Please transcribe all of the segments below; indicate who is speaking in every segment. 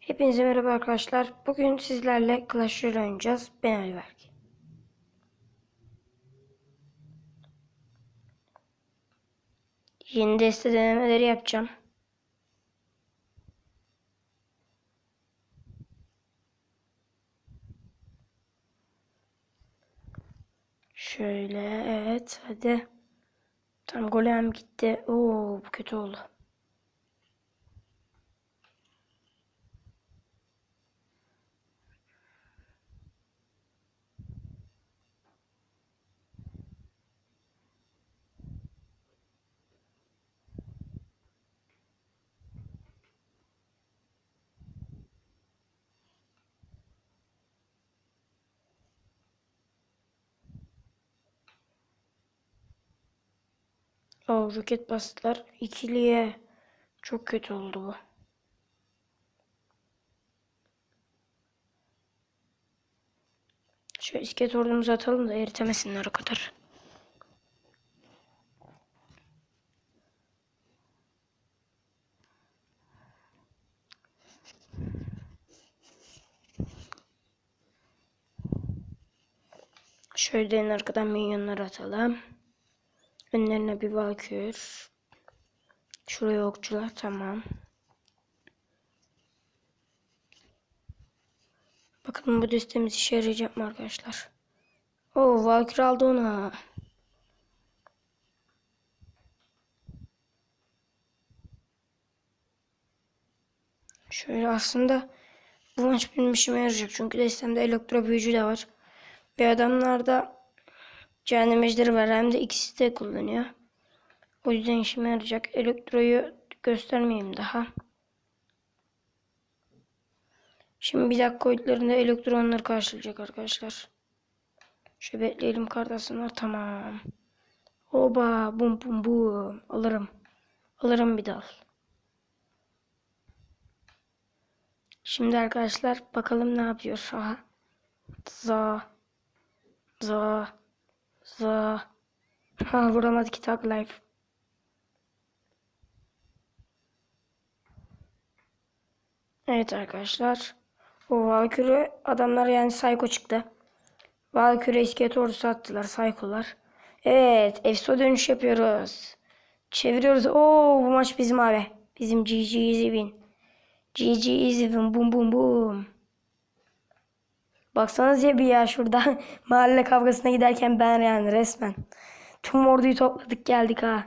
Speaker 1: Hepinize merhaba arkadaşlar. Bugün sizlerle Clash Royale oynayacağız. Ben Ali Berk. Yeni deste denemeleri yapacağım. Şöyle evet hadi. Tam golem gitti. Oo bu kötü oldu. O roket bastılar. İkiliye. Çok kötü oldu bu. Şöyle iskelet ordumuzu atalım da eritemesinler o kadar. Şöyle en arkadan minyonları atalım. Önlerine bir valkür. Şuraya okçular tamam. Bakalım bu destemiz işe yarayacak mı arkadaşlar? Oo valkür aldı onu. Şöyle aslında bu maç benim işime yarayacak. Çünkü destemde elektro büyücü de var. Ve adamlarda cehennem ejderi var. Hem de ikisi de kullanıyor. O yüzden işime yarayacak. Elektroyu göstermeyeyim daha. Şimdi bir dakika oyunlarında elektronları karşılayacak arkadaşlar. Şöyle bekleyelim kartasınlar. Tamam. Oba bum bum bum. Alırım. Alırım bir dal. Şimdi arkadaşlar bakalım ne yapıyor. Aha. Za. Za. Za. Ha vuramadı ki tag life. Evet arkadaşlar. O Valkyrie adamlar yani Psycho çıktı. Valkyrie iskelet ordusu attılar Psycho'lar. Evet Efso dönüş yapıyoruz. Çeviriyoruz. Oo bu maç bizim abi. Bizim GG Easy win. GG Easy win. Bum bum bum. Baksanız ya bir ya şurada mahalle kavgasına giderken ben yani resmen. Tüm orduyu topladık geldik ha.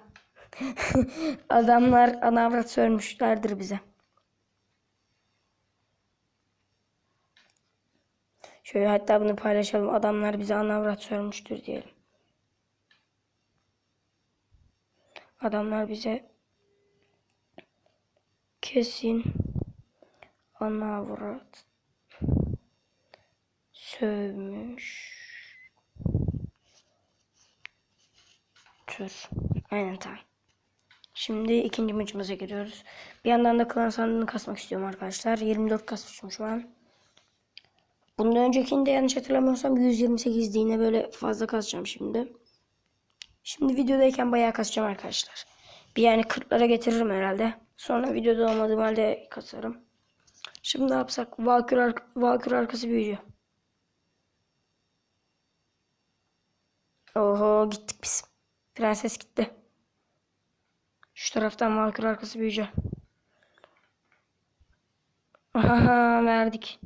Speaker 1: Adamlar anavrat sörmüşlerdir bize. Şöyle hatta bunu paylaşalım. Adamlar bize anavrat sörmüştür diyelim. Adamlar bize kesin anavrat sövmüş. Tür. Aynen tamam. Şimdi ikinci maçımıza giriyoruz. Bir yandan da klan sandığını kasmak istiyorum arkadaşlar. 24 kasmışım şu an. Bundan öncekinde yanlış hatırlamıyorsam 128'di. Yine böyle fazla kasacağım şimdi. Şimdi videodayken bayağı kasacağım arkadaşlar. Bir yani 40'lara getiririm herhalde. Sonra videoda olmadığım halde kasarım. Şimdi ne yapsak? Valkür, ar Valkür arkası büyücü. Oho gittik biz. Prenses gitti. Şu taraftan Valkür arkası büyücü. Aha verdik.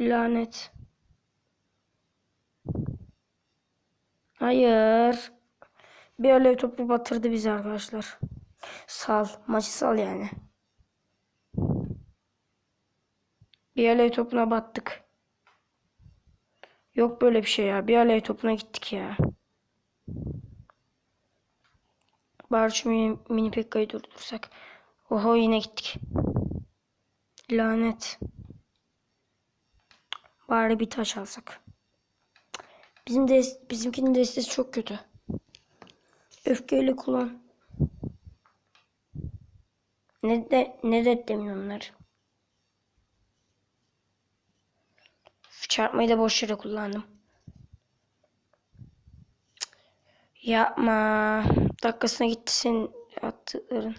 Speaker 1: Lanet. Hayır. Bir alev topu batırdı bizi arkadaşlar. Sal. Maçı sal yani. Bir alev topuna battık. Yok böyle bir şey ya. Bir alev topuna gittik ya. Bari şu mini, mini pekkayı durdursak. Oho yine gittik. Lanet. Bari bir taş alsak. Bizim de bizimkinin destesi çok kötü. Öfkeyle kullan. Ne de ne de demiyorlar. Çarpmayı da boş yere kullandım. Yapma. Dakikasına gitti senin attıkların.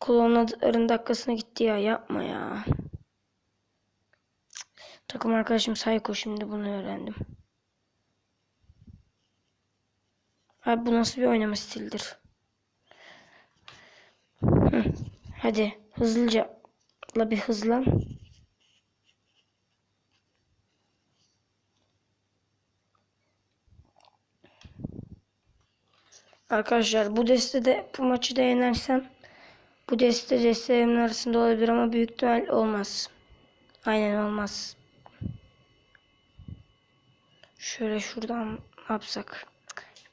Speaker 1: Kullanıların dakikasına gitti ya. Yapma ya. Takım arkadaşım Sayko şimdi bunu öğrendim. Abi bu nasıl bir oynama stilidir? Hı. Hadi hızlıca la bir hızlan. Arkadaşlar bu destede bu maçı da yenersem bu deste destelerimin arasında olabilir ama büyük ihtimal olmaz. Aynen olmaz. Şöyle şuradan ne yapsak?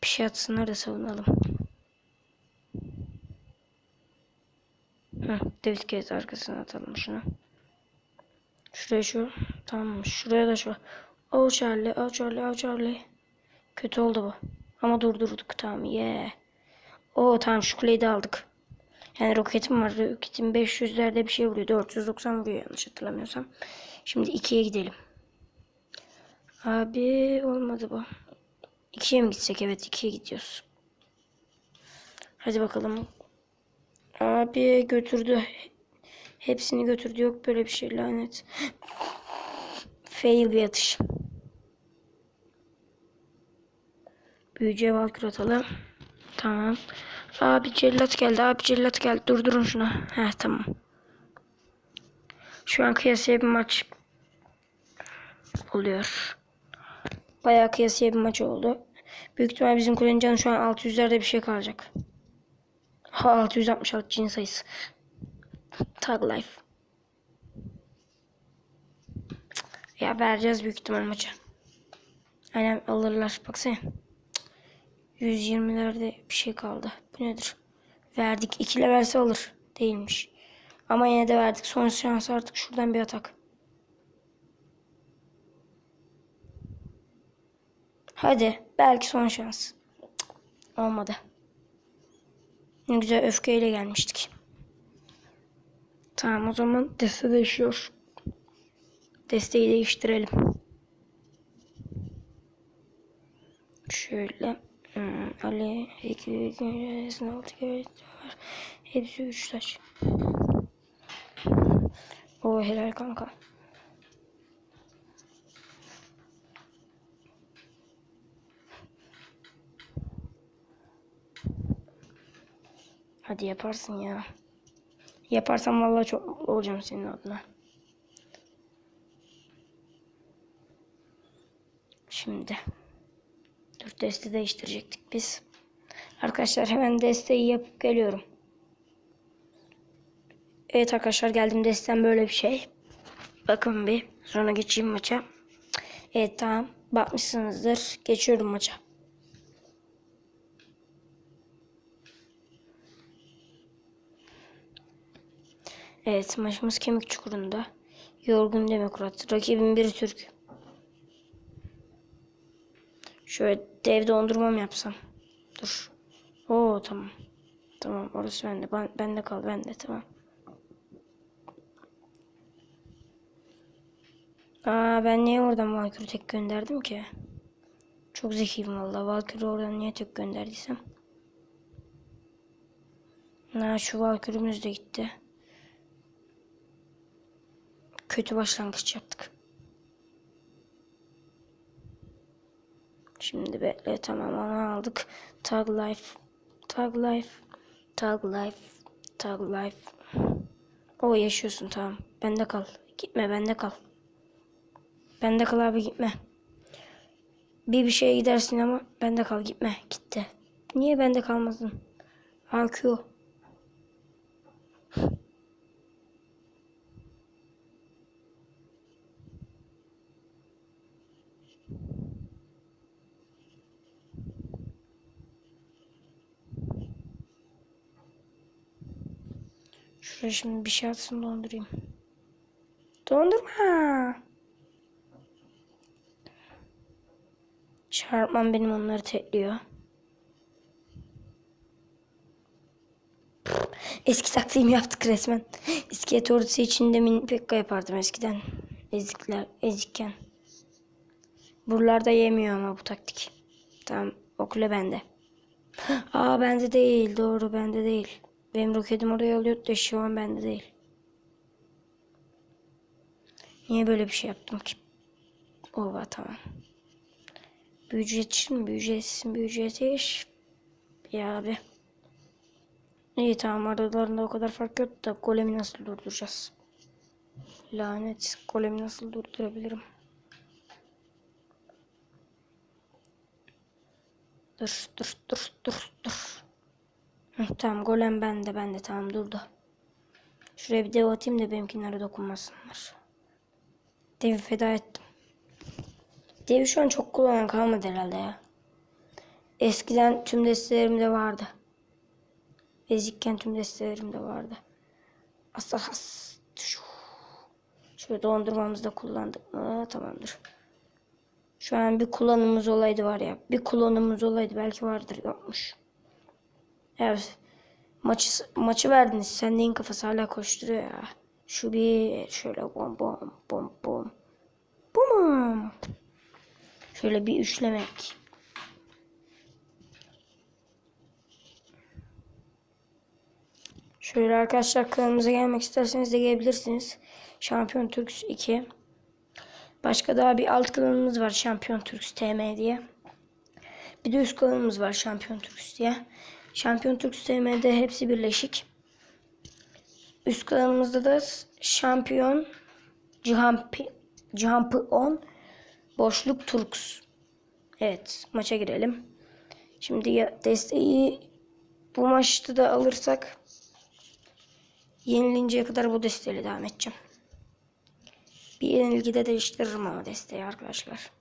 Speaker 1: Bir şey atsınlar da savunalım. Hı, David Gate arkasına atalım şunu. Şuraya şu. Tamam. Şuraya da şu. Oh Charlie, oh Charlie, oh Charlie. Kötü oldu bu. Ama durdurduk. Tamam. Yeah. Oo tamam şu kuleyi de aldık. Yani roketim var. Roketim 500'lerde bir şey vuruyor. 490 vuruyor yanlış hatırlamıyorsam. Şimdi 2'ye gidelim. Abi olmadı bu. 2'ye mi gitsek? Evet 2'ye gidiyoruz. Hadi bakalım. Abi götürdü. Hepsini götürdü. Yok böyle bir şey lanet. Fail bir atış. Büyücüye valkür atalım. Tamam. Abi cellat geldi. Abi cellat geldi. Durdurun şunu. Heh tamam. Şu an kıyasıya bir maç oluyor. Bayağı kıyasıya bir maç oldu. Büyük ihtimal bizim kulenin canı şu an 600'lerde bir şey kalacak. Ha 666 cin sayısı. Tag life. Ya vereceğiz büyük ihtimal maçı. Aynen alırlar. Baksana. 120'lerde bir şey kaldı. Bu nedir? Verdik. 2 verse alır. Değilmiş. Ama yine de verdik. Son şans artık şuradan bir atak. Hadi. Belki son şans. Olmadı. Ne güzel öfkeyle gelmiştik. Tamam o zaman deste değişiyor. Desteği değiştirelim. Şöyle. Hmm, Ali, iki, iki, altı kere var. Hepsi üç taş. O helal kanka. Hadi yaparsın ya. Yaparsam vallahi çok mutlu olacağım senin adına. Şimdi. Dur deste değiştirecektik biz. Arkadaşlar hemen desteği yapıp geliyorum. Evet arkadaşlar geldim destem böyle bir şey. Bakın bir. Sonra geçeyim maça. Evet tamam. Bakmışsınızdır. Geçiyorum maça. Evet maçımız kemik çukurunda. Yorgun demokrat. Rakibim bir Türk. Şöyle dev dondurma mı yapsam? Dur. Oo tamam. Tamam orası bende. Ben, bende kal bende tamam. Aa ben niye oradan Valkyrie'yi tek gönderdim ki? Çok zekiyim valla. Valkyrie'yi oradan niye tek gönderdiysem. Ha şu Valkyrie'miz de gitti. Kötü başlangıç yaptık. Şimdi bekle tamam onu aldık. Tag life. Tag life. Tag life. Tag life. O yaşıyorsun tamam. Bende kal. Gitme bende kal. Bende kal abi gitme. Bir bir şeye gidersin ama bende kal gitme. Gitti. Niye bende kalmadın? AQ. Şuraya şimdi bir şey atsın dondurayım. Dondurma. Çarpmam benim onları tekliyor. Eski taktiğimi yaptık resmen. İskelet ordusu içinde mini pekka yapardım eskiden. Ezikler, ezikken. Buralarda yemiyor ama bu taktik. Tamam o kule bende. Aa bende değil doğru bende değil. Benim roketim oraya alıyordu da şu an bende değil. Niye böyle bir şey yaptım ki? Ova tamam. Büyücü yetişir mi? Büyücü yetişsin. Büyücü yetiş. Ya abi. İyi tamam aralarında o kadar fark yok da golemi nasıl durduracağız? Lanet golemi nasıl durdurabilirim? Dur dur dur dur dur. Tamam golem bende bende tamam durdu. Şuraya bir dev atayım da benimkinlere dokunmasınlar. Devi feda ettim. Devi şu an çok kullanan kalmadı herhalde ya. Eskiden tüm destelerimde vardı. Ezikken tüm destelerimde vardı. Asla has. Şöyle dondurmamızda kullandık mı? Tamamdır. Şu an bir kullanımımız olaydı var ya. Bir kullanımımız olaydı belki vardır yokmuş. Evet. Maçı, maçı verdiniz. Sen kafası hala koşturuyor ya. Şu bir şöyle bom bom bom bom. Bum. Şöyle bir üçlemek. Şöyle arkadaşlar kanalımıza gelmek isterseniz de gelebilirsiniz. Şampiyon Türks 2. Başka daha bir alt kanalımız var Şampiyon Türks TM diye. Bir de üst kanalımız var Şampiyon Türks diye. Şampiyon Türks TM'de hepsi birleşik. Üst kanalımızda da Şampiyon Cihan Pi- Cihan 10 Boşluk Turks. Evet maça girelim. Şimdi ya desteği bu maçta da alırsak yenilinceye kadar bu desteğiyle devam edeceğim. Bir yenilgide değiştiririm ama desteği arkadaşlar.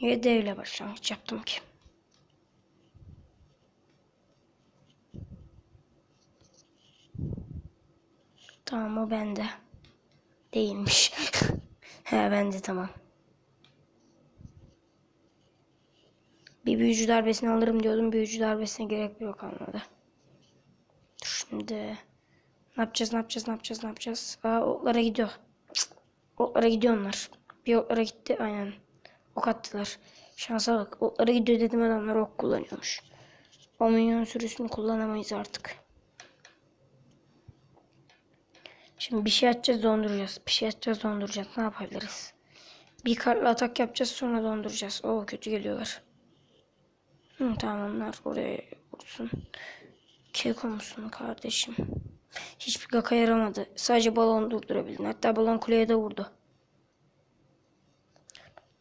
Speaker 1: Niye devle başlangıç yaptım ki? Tamam o bende. Değilmiş. He bende tamam. Bir büyücü darbesini alırım diyordum. Büyücü darbesine gerek yok. Dur Şimdi ne yapacağız ne yapacağız ne yapacağız ne yapacağız? Aa oklara gidiyor. Cık, Oklara gidiyor onlar. Bir oklara gitti aynen. Ok attılar. Şansa bak. Oklara gidiyor dedim adamlar ok kullanıyormuş. O minyon sürüsünü kullanamayız artık. Şimdi bir şey atacağız donduracağız. Bir şey atacağız donduracağız. Ne yapabiliriz? Bir kartla atak yapacağız sonra donduracağız. Oo kötü geliyorlar. Hı, tamam onlar oraya vursun. Keko musun kardeşim? Hiçbir kaka yaramadı. Sadece balon durdurabildin. Hatta balon kuleye de vurdu.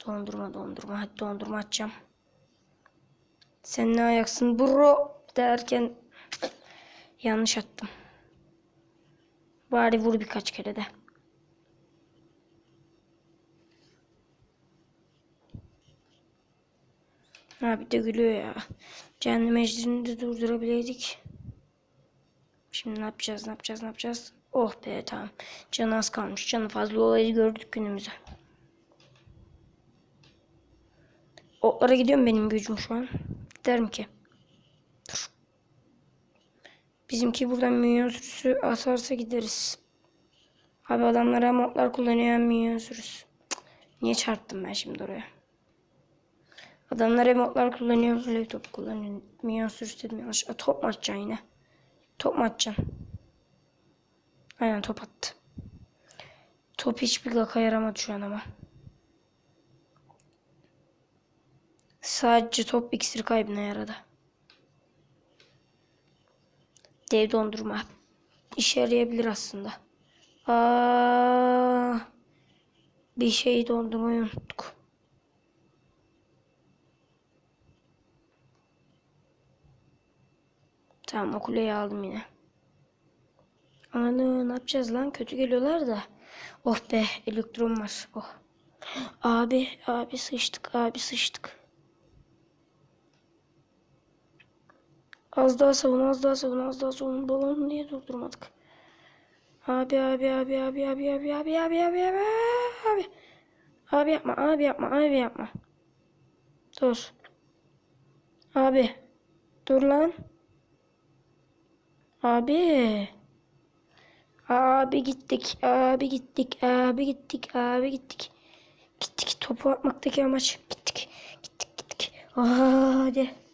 Speaker 1: Dondurma dondurma. Hadi dondurma atacağım. Sen ne ayaksın bro derken yanlış attım. Bari vur birkaç kere de. Ha bir de gülüyor ya. Cehennem ejderini de durdurabileydik. Şimdi ne yapacağız, ne yapacağız, ne yapacağız? Oh be tamam. Canı az kalmış. Canı fazla olayı gördük günümüzde. Otlara gidiyorum benim gücüm şu an. Derim ki. Dur. Bizimki buradan minyon sürüsü atarsa gideriz. Abi adamlar hem kullanıyor hem minyon sürüsü. Niye çarptım ben şimdi oraya? Adamlar hem otlar kullanıyor böyle top kullanıyor. Minyon sürüsü dedim yanlış. Aa, top mu atacaksın yine? Top mu atacaksın? Aynen top attı. Top hiçbir gaka yaramadı şu an ama. Sadece top iksir kaybına yaradı. Dev dondurma. İşe yarayabilir aslında. Aa, bir şeyi dondurmayı unuttuk. Tamam o kuleyi aldım yine. Ana ne yapacağız lan? Kötü geliyorlar da. Oh be elektron var. Oh. Abi abi sıçtık abi sıçtık. Az daha savun az daha savun az daha savun. Balonu niye durdurmadık? Abi abi abi abi abi abi abi abi abi abi abi. Abi yapma abi yapma abi yapma. Dur. Abi. Dur lan. Abi. Abi gittik. Abi gittik. Abi gittik. Abi gittik. Gittik. Topu atmaktaki amaç. Gittik. Gittik gittik. Hadi.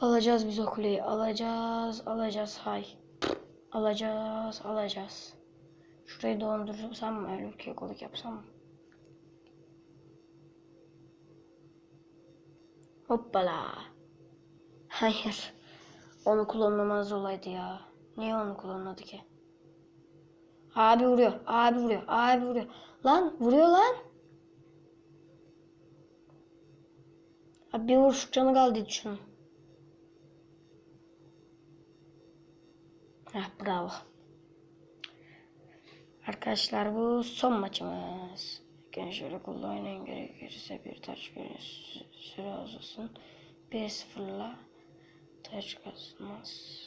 Speaker 1: Alacağız biz o kuleyi. Alacağız. Alacağız. Hay. Alacağız. Alacağız. Şurayı dondurursam mı? Öyle kekoluk yapsam mı? Hoppala. Hayır. Onu kullanmamaz olaydı ya. Niye onu kullanmadı ki? Abi vuruyor. Abi vuruyor. Abi vuruyor. Lan vuruyor lan. Abi bir vuruş canı kaldı şunun. Bravo. Arkadaşlar bu son maçımız. Kolla oynayın gerekirse bir bir sü- süre uzasın. 1-0'la taç kazanmaz.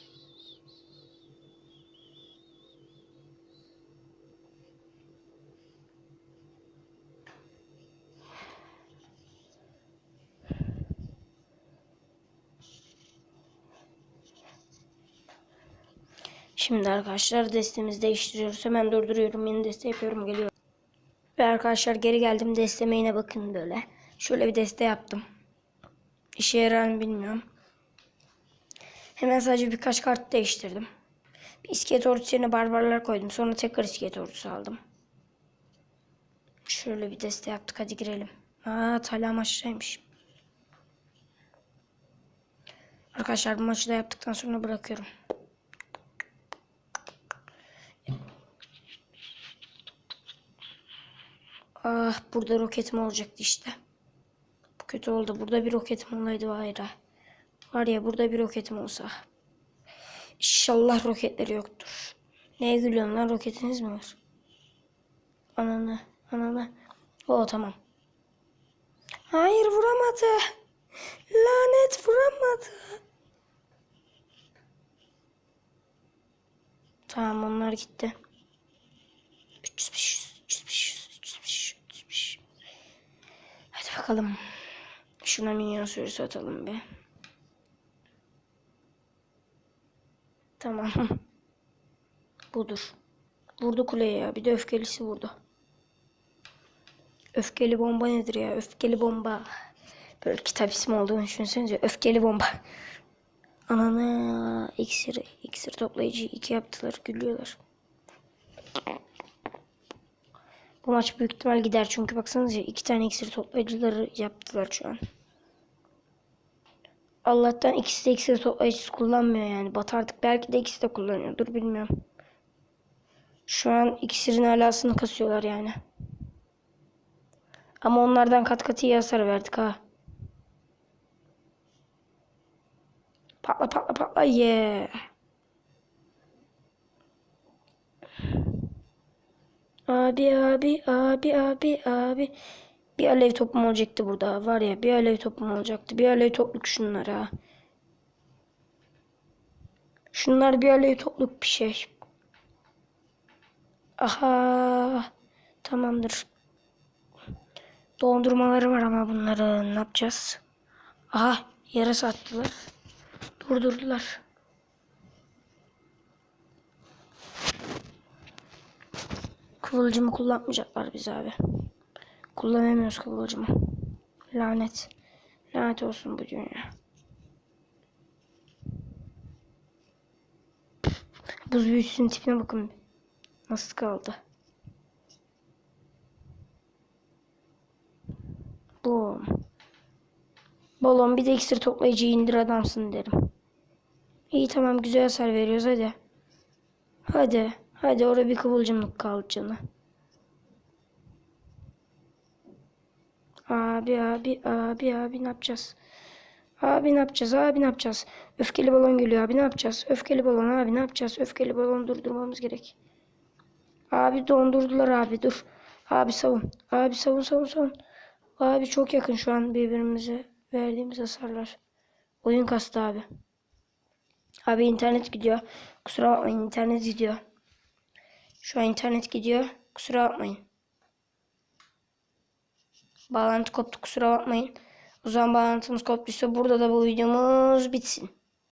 Speaker 1: Şimdi arkadaşlar destemizi değiştiriyoruz. Hemen durduruyorum. Yeni deste yapıyorum. Geliyorum. Ve arkadaşlar geri geldim. Desteme yine bakın böyle. Şöyle bir deste yaptım. İşe yarar mı bilmiyorum. Hemen sadece birkaç kart değiştirdim. Bir iskelet ordusu yerine barbarlar koydum. Sonra tekrar iskelet ordusu aldım. Şöyle bir deste yaptık. Hadi girelim. Aa Talha maçtaymış. Arkadaşlar bu maçı da yaptıktan sonra bırakıyorum. Ah burada roketim olacaktı işte. Bu kötü oldu. Burada bir roketim olaydı var. Var ya burada bir roketim olsa. İnşallah roketleri yoktur. Neye gülüyorsun lan roketiniz mi var? Ananı, ananı. O tamam. Hayır vuramadı. Lanet vuramadı. Tamam onlar gitti. 300 500 300 500 300 500 300 500. Hadi bakalım. Şuna minyon sürüsü atalım be. Tamam. Budur. Vurdu kuleye ya. Bir de öfkelisi vurdu. Öfkeli bomba nedir ya? Öfkeli bomba. Böyle kitap ismi olduğunu düşünsenize. Öfkeli bomba. Ananı iksir, iksir toplayıcı iki yaptılar. Gülüyorlar. Bu maç büyük ihtimal gider çünkü baksanıza iki tane iksir toplayıcıları yaptılar şu an. Allah'tan ikisi de iksir toplayıcısı kullanmıyor yani. Batardık belki de ikisi de kullanıyordur bilmiyorum. Şu an iksirin alasını kasıyorlar yani. Ama onlardan kat kat iyi hasar verdik ha. Patla patla patla yeah. Abi abi abi abi abi. Bir alev topum olacaktı burada. Var ya bir alev topum olacaktı. Bir alev topluk şunlara. Şunlar bir alev topluk bir şey. Aha. Tamamdır. Dondurmaları var ama bunların ne yapacağız? Aha yere sattılar. Durdurdular. Kıvılcımı kullanmayacaklar biz abi. Kullanamıyoruz kıvılcımı. Lanet. Lanet olsun bu dünya. Buz büyüsünün tipine bakın. Nasıl kaldı? Boom. Balon bir de iksir toplayıcı indir adamsın derim. İyi tamam güzel hasar veriyoruz hadi. Hadi. Hadi orada bir kıvılcımlık kaldı canı. Abi abi abi abi ne yapacağız? Abi ne yapacağız? Abi ne yapacağız? Öfkeli balon geliyor abi ne yapacağız? Öfkeli balon abi ne yapacağız? Öfkeli balonu durdurmamız gerek. Abi dondurdular abi dur. Abi savun. Abi savun savun savun. Abi çok yakın şu an birbirimize verdiğimiz hasarlar. Oyun kastı abi. Abi internet gidiyor. Kusura bakmayın internet gidiyor. Şu an internet gidiyor. Kusura bakmayın. Bağlantı koptu kusura bakmayın. O zaman bağlantımız koptuysa burada da bu videomuz bitsin.